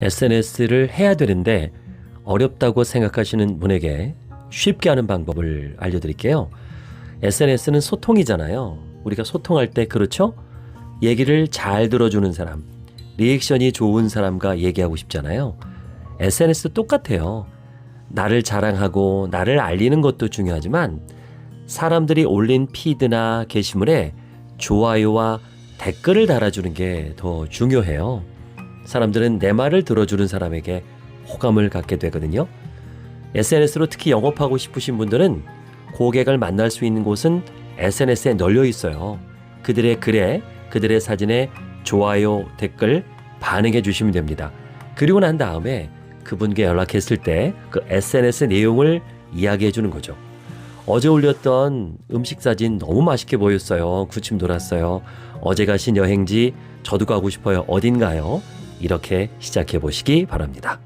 SNS를 해야 되는데 어렵다고 생각하시는 분에게 쉽게 하는 방법을 알려드릴게요. SNS는 소통이잖아요. 우리가 소통할 때 그렇죠? 얘기를 잘 들어주는 사람, 리액션이 좋은 사람과 얘기하고 싶잖아요. SNS도 똑같아요. 나를 자랑하고 나를 알리는 것도 중요하지만 사람들이 올린 피드나 게시물에 좋아요와 댓글을 달아주는 게 더 중요해요. 사람들은 내 말을 들어주는 사람에게 호감을 갖게 되거든요. SNS로 특히 영업하고 싶으신 분들은 고객을 만날 수 있는 곳은 SNS에 널려 있어요. 그들의 글에, 그들의 사진에 좋아요, 댓글 반응해 주시면 됩니다. 그리고 난 다음에 그분께 연락했을 때 그 SNS 내용을 이야기해 주는 거죠. 어제 올렸던 음식 사진 너무 맛있게 보였어요. 구침 돌았어요. 어제 가신 여행지 저도 가고 싶어요. 어딘가요? 이렇게 시작해 보시기 바랍니다.